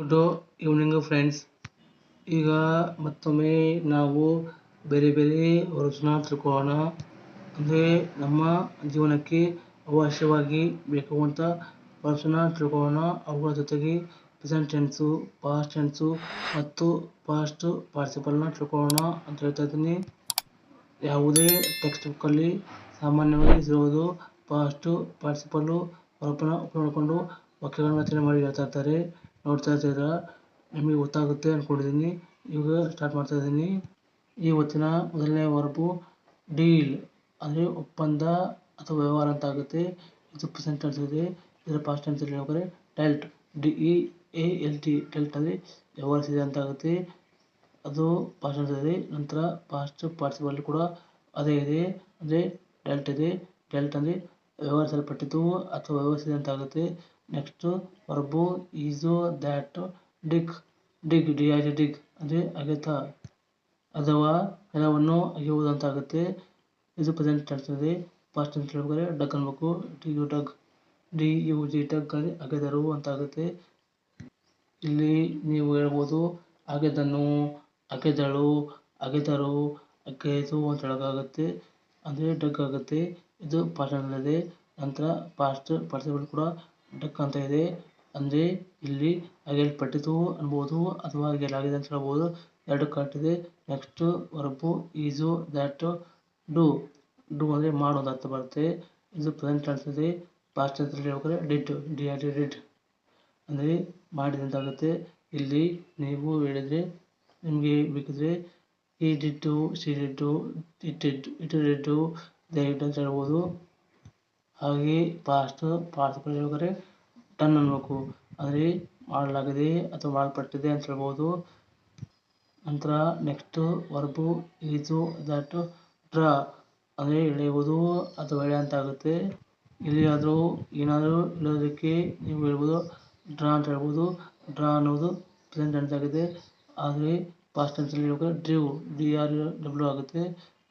Good evening friends ಈಗ ಮತ್ತೊಮ್ಮೆ ನಾವು ಬೇರೆ ಬೇರೆ ವರ್ಡ್ಸ್ನ ತಿಳ್ಕೊಳ್ಳೋಣ ಅಂದರೆ ನಮ್ಮ ಜೀವನಕ್ಕೆ ಅವಶ್ಯವಾಗಿ ಬೇಕಾಗುವಂಥ ವರ್ಡ್ಸ್ನ ತಿಳ್ಕೊಳ್ಳೋಣ ಅವುಗಳ ಜೊತೆಗೆ ಪ್ರೆಸೆಂಟ್ ಟೆನ್ಸು ಪಾಸ್ಟ್ ಟೆನ್ಸು ಮತ್ತು ಪಾಸ್ಟ್ ಪಾರ್ಸಿಪಲ್ನ ತಿಳ್ಕೊಳ್ಳೋಣ ಅಂತ ಹೇಳ್ತಾ ಇದ್ದೀನಿ. ಯಾವುದೇ ಟೆಕ್ಸ್ಟ್ ಬುಕ್ಕಲ್ಲಿ ಸಾಮಾನ್ಯವಾಗಿ ಸಿಗೋದು ಪಾಸ್ಟು ಪಾರ್ಟಿಸಿಪಲ್ಲು ವರ್ಬನ್ನ ಉಪಯೋಗ ಮಾಡಿಕೊಂಡು ವಾಕ್ಯಗಳನ್ನು ರಚನೆ ಮಾಡಿ ಹೇಳ್ತಾ ಇರ್ತಾರೆ. ನೋಡ್ತಾ ಇರ್ತೀರ ನಿಮಗೆ ಗೊತ್ತಾಗುತ್ತೆ ಅಂದ್ಕೊಂಡಿದ್ದೀನಿ ಇವಾಗ ಸ್ಟಾರ್ಟ್ ಮಾಡ್ತಾ ಇದ್ದೀನಿ. ಇವತ್ತಿನ ಮೊದಲನೇ ವರ್ಬು ಡೀಲ್, ಅಂದರೆ ಒಪ್ಪಂದ ಅಥವಾ ವ್ಯವಹಾರ ಅಂತ ಆಗುತ್ತೆ. ಇದು ಪ್ರೆಸೆಂಟ್ ಟೆನ್ಸ್ ಇದೆ ಇದರ ಪಾಸ್ಟ್ ಟೆನ್ಸ್ ಹೇಳ್ಬೇಕಾದ್ರೆ dealt D E A L T dealt ಅಂದರೆ ವ್ಯವಹರಿಸಿದೆ ಅಂತ ಆಗುತ್ತೆ. ಅದು ಪಾಸ್ಟ್ ಟೆನ್ಸ್ ಇದೆ ನಂತರ ಪಾಸ್ಟ್ ಪಾರ್ಟಿಸಿಪಲ್ ಕೂಡ ಅದೇ ಇದೆ. ಅಂದರೆ ಡೆಲ್ಟ್ ಇದೆ. ಡೆಲ್ಟ್ ಅಂದರೆ ವ್ಯವಹರಿಸಲ್ಪಟ್ಟಿತು ಅಥವಾ ವ್ಯವಹರಿಸಿದೆ ಅಂತ ಆಗುತ್ತೆ. Next verb is that dig dig D I G dig ಅಂದರೆ ಅಗೆತ, ಅಥವಾ ಕೆಲವನ್ನು ಅಗೆಯುವುದು ಅಂತ ಆಗುತ್ತೆ ಇದು ಪ್ರೆಸೆಂಟ್ ಟೆನ್ಸ್ ಇದೆ ಪಾಸ್ಟ್ ಟೆನ್ಸ್ ಹೇಳ್ಬೇಕಾದ್ರೆ ಡಗ್ ಅನ್ಬೇಕು. D U dug D U G dug ಅಲ್ಲಿ ಅಗೆದರು ಅಂತ ಆಗುತ್ತೆ ಇಲ್ಲಿ ನೀವು ಹೇಳ್ಬೋದು, ಅಗೆದನು, ಅಗೆದಳು, ಅಗೆದರು, ಅಗೆದು ಅಂತ ಹೇಳೋಕ್ಕಾಗುತ್ತೆ. ಅಂದರೆ ಡಗ್ ಆಗುತ್ತೆ. ಇದು ಪಾಸ್ಟ್ ಇದೆ. ನಂತರ ಪಾಸ್ಟ್ ಪಾರ್ಟಿಸಿಪಲ್ ಕೂಡ ಡಕ್ ಅಂತ ಇದೆ ಅಂದ್ರೆ ಇಲ್ಲಿ ಅಗೆಯಲ್ಪಟ್ಟಿತು ಅನ್ಬೋದು ಅಥವಾ ಅಗೆಯಲಾಗಿದೆ ಅಂತ ಹೇಳ್ಬೋದು. ಎರಡು ಕಟ್ ಇದೆ next verb is that do do ಅಂದರೆ ಮಾಡೋದು ಅರ್ಥ ಬರುತ್ತೆ. ಇದು ಪ್ರೆಸೆಂಟ್ ಟೆನ್ಸ್ ಇದೆ ಪಾಸ್ಟ್ ಟೆನ್ಸಲ್ಲಿ ಹೇಳ್ಬೇಕಾದ್ರೆ ಡಿಡ್ ಡಿ ಆರ್ ಡಿಡ್ ಅಂದರೆ ಆಗುತ್ತೆ ಇಲ್ಲಿ ನೀವು ಹೇಳಿದ್ರೆ, ನಿಮಗೆ ಬೇಕಿದ್ರೆ ಈ did see did it it they ಇಡ್ ಅಂತ ಹೇಳ್ಬೋದು. ಹಾಗೆ ಪಾಸ್ಟ್ ಪಾರ್ಟಿಸಿಪಲ್ ಟನ್ ಅನ್ನಬೇಕು. ಅಂದರೆ ಮಾಡಲಾಗಿದೆ ಅಥವಾ ಮಾಡಲ್ಪಟ್ಟಿದೆ ಅಂತ ಹೇಳ್ಬೋದು. ನಂತರ next verb is that draw ಅಂದರೆ ಎಳೆಯುವುದು ಅಥವಾ ಎಳೆ ಅಂತ ಆಗುತ್ತೆ. ಎಲ್ಲಿಯಾದರೂ ಏನಾದರೂ ಇಳೋದಕ್ಕೆ ನೀವು ಹೇಳ್ಬೋದು ಡ್ರಾ ಅಂತ ಹೇಳ್ಬೋದು. ಡ್ರಾ ಅನ್ನೋದು ಪ್ರೆಸೆಂಟ್ ಟೆನ್ಸ್ ಆಗಿದೆ. ಆದರೆ ಪಾಸ್ಟ್ ಟೆನ್ಸಲ್ಲಿ ಹೇಳ್ಬೇಕಾದ್ರೆ ಡ್ರಿವ್ ಡಿ ಆರ್ ಡಬ್ಲ್ಯೂ ಆಗುತ್ತೆ.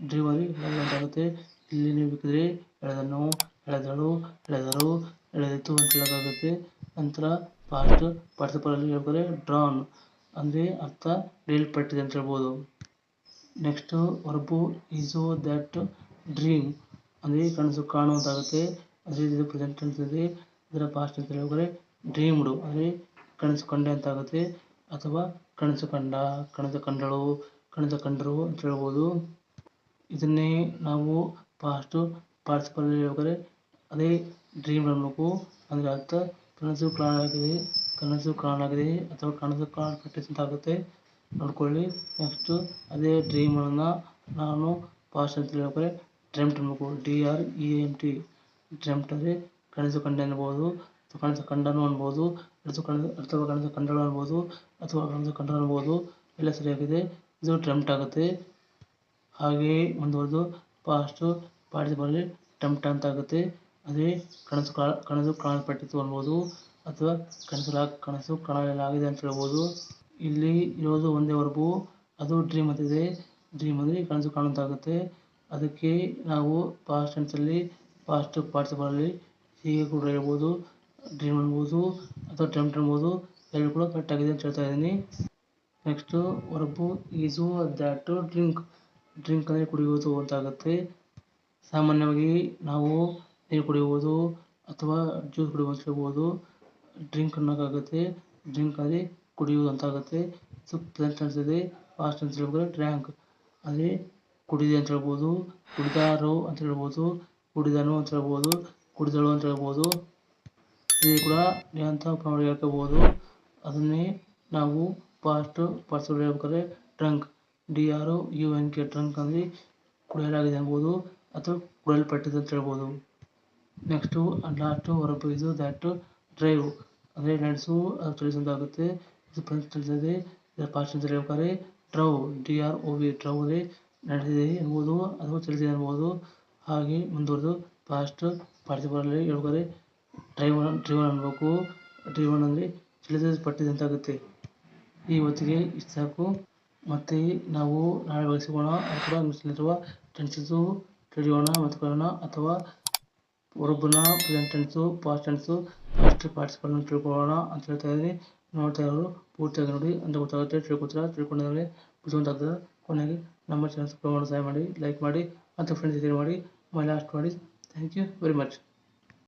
ಡ್ರಿವ್ ಅಲ್ಲಿ ಅಂತ ಆಗುತ್ತೆ. ಇಲ್ಲಿ ನೀವು ಬೇಕಿದ್ರೆ ಎಳೆದನು ಎಳೆದಳು, ಎಳೆದರು, ಎಳೆದಿತ್ತು ಅಂತ ಹೇಳೋಕ್ಕಾಗುತ್ತೆ ನಂತರ ಪಾಸ್ಟ್ ಪಾರ್ಟಿಸಿಪಲಲ್ಲಿ ಹೇಳ್ಬೇಕಾದ್ರೆ ಡ್ರಾನ್ ಅಂದರೆ ಅರ್ಥ ಹೇಳ್ಪಟ್ಟಿದೆ ಅಂತ ಹೇಳ್ಬೋದು. Next verb is that dream ಅಂದರೆ ಕನಸು ಕಾಣುವಂತಾಗುತ್ತೆ. ಅದೇ ಇದು ಪ್ರೆಸೆಂಟ್ ಟೆನ್ಸ್ ಇದೆ. ಇದರ ಪಾಸ್ಟ್ ಟೆನ್ಸ್ ಹೇಳ್ಬೇಕಾದ್ರೆ ಡ್ರೀಮ್ಡು ಅಂದರೆ ಕನಸು ಕಂಡೆ ಅಂತ ಆಗುತ್ತೆ ಅಥವಾ ಕನಸು ಕಂಡ, ಕನಸು ಕಂಡಳು, ಕನಸು ಕಂಡರು ಅಂತ ಹೇಳ್ಬೋದು. ಇದನ್ನೇ ನಾವು ಪಾಸ್ಟು ಪಾರ್ಟಿಸಿಪಲ್ ಹೇಳ್ಬೇಕಾದ್ರೆ ಅದೇ ಡ್ರೀಮ್ ಅನ್ಬೇಕು ಅಂದರೆ ಅರ್ಥ, ಕನಸು ಕಾಣಾಗಿದೆ ಕನಸು ಕಾಣಾಗಿದೆ ಅಥವಾ ಕನಸು ಅಂತ ಆಗುತ್ತೆ. ನೋಡ್ಕೊಳ್ಳಿ ನೆಕ್ಸ್ಟು ಅದೇ ಡ್ರೀಮನ್ನು ನಾನು ಪಾಸ್ಟ್ ಅಂತ ಹೇಳ್ಬೇಕಾದ್ರೆ ಡ್ರೆಮ್ಟ್ ಅನ್ಬೇಕು D R E M T dreamt ಅಂದರೆ ಕನಸು ಕಂಡೆ ಅನ್ಬೋದು ಅಥವಾ ಕನಸು ಕಂಡನು ಅನ್ಬೋದು, ಕನಸು ಕಂಡ, ಅಥವಾ ಕನಸು ಕಂಡಳು ಅನ್ಬೋದು, ಅಥವಾ ಕನಸು ಕಂಡರು ಅನ್ಬೋದು, ಎಲ್ಲ ಸರಿಯಾಗಿದೆ. ಇದು ಡ್ರೆಮ್ಟ್ ಆಗುತ್ತೆ. ಹಾಗೆಯೇ ಮುಂದುವರೆದು ಪಾಸ್ಟು ಪಾರ್ಟಿಸಿಪಲ್ಲಿ ಟಂ ಅಂತ ಆಗುತ್ತೆ. ಅದೇ ಕನಸು ಕಾ ಕನಸು ಕಾಣಲ್ಪಟ್ಟಿತು ಅನ್ಬೋದು. ಅಥವಾ ಕನಸು ಕನಸು ಕಾಣಲಾಗಿದೆ ಅಂತ ಹೇಳ್ಬೋದು. ಇಲ್ಲಿ ಇರೋದು ಒಂದೇ ವರ್ಬು. ಅದು ಡ್ರೀಮ್ ಅಂತಿದೆ ಡ್ರೀಮ್ ಅಂದರೆ ಕನಸು ಕಾಣುವಂತಾಗುತ್ತೆ ಅದಕ್ಕೆ ನಾವು ಪಾಸ್ಟ್ ಟೆನ್ಸಲ್ಲಿ ಪಾಸ್ಟ್ ಪಾರ್ಟಿಸಿಪಲಲ್ಲಿ ಹೀಗೆ ಕೂಡ ಹೇಳ್ಬೋದು. ಡ್ರೀಮ್ ಅನ್ಬೋದು ಅಥವಾ ಟೆಂಪ್ಟ್ ಅನ್ಬೋದು. ಎರಡು ಕೂಡ ಕರೆಕ್ಟ್ ಆಗಿದೆ ಅಂತ ಹೇಳ್ತಾ ಇದ್ದೀನಿ. Next verb is, that, drink. Drink ಅಂದರೆ ಕುಡಿಯುವುದು ಅಂತ ಆಗುತ್ತೆ. ಸಾಮಾನ್ಯವಾಗಿ ನಾವು ನೀರು ಕುಡಿಯುವುದು ಅಥವಾ ಜ್ಯೂಸ್ ಕುಡಿಯುವುದು ಅಂತ ಹೇಳ್ಬೋದು. ಡ್ರಿಂಕ್ ಅನ್ನೋಕ್ಕಾಗುತ್ತೆ ಡ್ರಿಂಕ್ ಅಲ್ಲಿ ಕುಡಿಯುವುದು ಅಂತ ಆಗುತ್ತೆ so plus tense past tense ಹೇಳ್ಬೇಕಾದ್ರೆ ಡ್ರ್ಯಾಂಕ್ ಅಲ್ಲಿ ಕುಡಿದೆ ಅಂತ ಹೇಳ್ಬೋದು. ಕುಡಿದಾರು ಅಂತ ಹೇಳ್ಬೋದು. ಕುಡಿದನು ಅಂತ ಹೇಳ್ಬೋದು. ಕುಡಿದಳು ಅಂತ ಹೇಳ್ಬೋದು. ಇದು ಕೂಡ ಅಂತ ಪ್ರಮಾಣ ಹೇಳ್ಕೋಬೋದು ಅದನ್ನೇ ನಾವು ಪಾಸ್ಟ್ ಪಾರ್ಟಿಸಿಪಲ್ ಹೇಳ್ಬೇಕಾದ್ರೆ drunk D R U N K drunk ಅಲ್ಲಿ ಕುಡಿಯಲಾಗಿದೆ ಅನ್ಬೋದು ಅಥವಾ ಕೊಡಲ್ಪಟ್ಟಿದೆ ಅಂತ ಹೇಳ್ಬೋದು. ನೆಕ್ಸ್ಟು ಲಾಸ್ಟು ದ್ಯಾಟು ಡ್ರೈವ್ ಅಂದರೆ ನಡೆಸು ಅದು ಆಗುತ್ತೆ. ಇದು ಫ್ರೆಂಚ್ ತಿಳಿಸಿದೆ ಪಾಸ್ಟ್ ಅಂತ ಹೇಳ್ಬೇಕಾದ್ರೆ drove D R O V drove ಅಂದರೆ ನಡೆದಿದೆ ಎನ್ಬೋದು ಅಥವಾ ಚಲಿಸಿದೆ ಅನ್ಬೋದು ಹಾಗೆ ಮುಂದುವರೆದು ಪಾಸ್ಟ್ ಪಾರ್ಟಿಸಿಪಲಲ್ಲಿ ಹೇಳ್ಬೇಕಾದ್ರೆ ಡ್ರೈವರ್ ಡ್ರೈವರ್ ಅನ್ಬೇಕು. ಡ್ರೈವರ್ ಅಂದರೆ ಚಲಿಸಲ್ಪಟ್ಟಿದೆ ಅಂತ ಆಗುತ್ತೆ. ಈ ಹೊತ್ತಿಗೆ ಇಷ್ಟು ಸಾಕು. ಮತ್ತು ನಾವು ನಾಳೆ ಬಳಸಿಕೊಳ್ಳೋಣ ಅದು ಕೂಡ ಮಿಸ್ಲಿರುವ ಟೆನ್ಸಸ್ಸು ತಿಳಿಯೋಣ ಮತ್ತು ಕಲಿಯೋಣ ಅಥವಾ ಒಬ್ಬನ present tense past tense past ಪಾರ್ಟಿಸಿಪಲ್ನ ತಿಳ್ಕೊಳ್ಳೋಣ ಅಂತ ಹೇಳ್ತಾ ಇದ್ದೀನಿ. ನೋಡ್ತಾ ಇರೋರು ಪೂರ್ತಿಯಾಗಿ ನೋಡಿ, ಅಂತ ಗೊತ್ತಾಗುತ್ತೆ, ತಿಳ್ಕೊತೀರ? ತಿಳ್ಕೊಂಡಾದ್ಮೇಲೆ ಬುದ್ಧಿವಂತಾಗ್ತದೆ ಕೊನೆಗೆ ನಮ್ಮ ಚಾನಲ್ ಸಬ್ಸ್ಕ್ರೈಬ್ ಮಾಡಿ ಸಹಾಯ ಮಾಡಿ ಲೈಕ್ ಮಾಡಿ ಮತ್ತು ಫ್ರೆಂಡ್ಸ್ ಶೇರ್ ಮಾಡಿ ಮೈ ಲಾಸ್ಟ್ ಮಾಡಿ ಥ್ಯಾಂಕ್ ಯು ವೆರಿ ಮಚ್